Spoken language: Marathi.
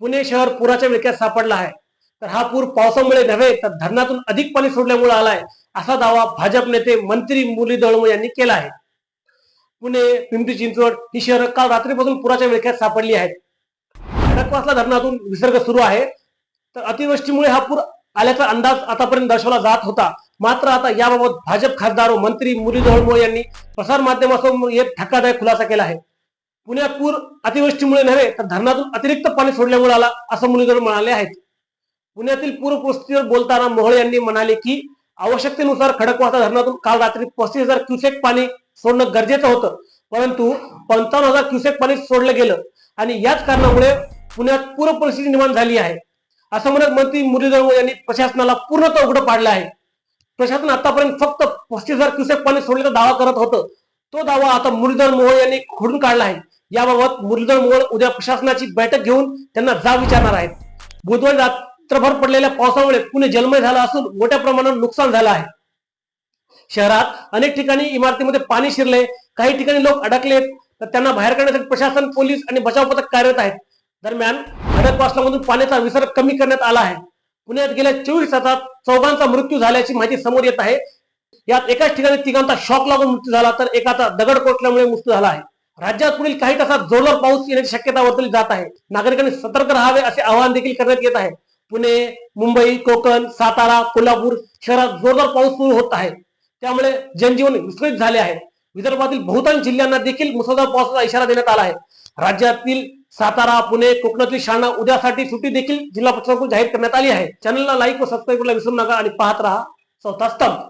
पुणे शहर पुराच्या विळख्यात सापडला आहे. तर हा पूर पावसामुळे नव्हे तर धरणातून अधिक पाणी सोडल्यामुळे आलाय असा दावा भाजप नेते मंत्री मुली दळमो यांनी केला आहे. पुणे पिंपरी चिंचवड ही शहरं काल रात्रीपासून पुराच्या विळख्यात सापडली आहेत. खडकवासला धरणातून विसर्ग सुरू आहे. तर अतिवृष्टीमुळे हा पूर आल्याचा अंदाज आतापर्यंत दर्शवला जात होता. मात्र आता याबाबत भाजप खासदार व मंत्री मुली दळमो यांनी प्रसार माध्यमासमोर एक धक्कादायक खुलासा केला आहे. पुण्यात पूर अतिवृष्टीमुळे नव्हे तर धरणातून अतिरिक्त पाणी सोडल्यामुळे आला असं मुरलीधर म्हणाले आहेत. पुण्यातील पूरपरिस्थितीवर बोलताना मोहळे यांनी म्हणाले की आवश्यकतेनुसार खडकवासा धरणातून काल रात्री पस्तीस हजार क्युसेक पाणी सोडणं गरजेचं होतं. परंतु पंचावन्न हजार क्युसेक पाणी सोडलं गेलं आणि याच कारणामुळे पुण्यात पूर परिस्थिती निर्माण झाली आहे. असं म्हणत मंत्री मुरलीधर मोहोळ यांनी प्रशासनाला पूर्णतः उघडं पाडलं आहे. प्रशासन आतापर्यंत फक्त पस्तीस हजार क्युसेक पाणी सोडल्याचा दावा करत होतं. तो दावा आता मुरलीधर मोहोळ यांनी खोडून काढला आहे. याबाबत मुरलीधर मोहोळ उद्या प्रशासनाची बैठक घेऊन त्यांना जाब विचारणार आहेत. बुधवारी रात्रभर पडलेल्या पावसामुळे पुणे जलमय झालं असून मोठ्या प्रमाणात नुकसान झालं आहे. शहरात अनेक ठिकाणी इमारतीमध्ये पाणी शिरले काही ठिकाणी लोक अडकलेत तर त्यांना बाहेर काढण्यासाठी प्रशासन पोलीस आणि बचाव पथक कार्यरत आहेत. दरम्यान खडकवासलामधून पाण्याचा विसर्ग कमी करण्यात आला आहे. पुण्यात गेल्या चोवीस तासात चौघांचा मृत्यू झाल्याची माहिती समोर येत आहे. यात एकाच ठिकाणी तिघांचा शॉक लागून मृत्यू झाला तर एकाचा दगड कोसल्यामुळे मृत्यू झाला आहे. राज्यात पुढील काही तासात जोरदार पाऊस येण्याची शक्यता वर्तवली जात आहे. नागरिकांनी सतर्क राहावे असे आवाहन देखील करण्यात येत आहे. पुणे मुंबई कोकण सातारा कोल्हापूर शहरात जोरदार पाऊस सुरू होत आहे. त्यामुळे जनजीवन विस्कळीत झाले आहे. विदर्भातील बहुतांश जिल्ह्यांना देखील मुसळधार पावसाचा इशारा देण्यात आला आहे. राज्यातील सातारा पुणे कोकणातील शाळा उद्यासाठी सुट्टी देखील जिल्हा प्रशासनाकडून जाहीर करण्यात आली आहे. चॅनलला लाईक व सबस्क्राईब करायला विसरू नका आणि पाहत राहा. चौथा स्तंभ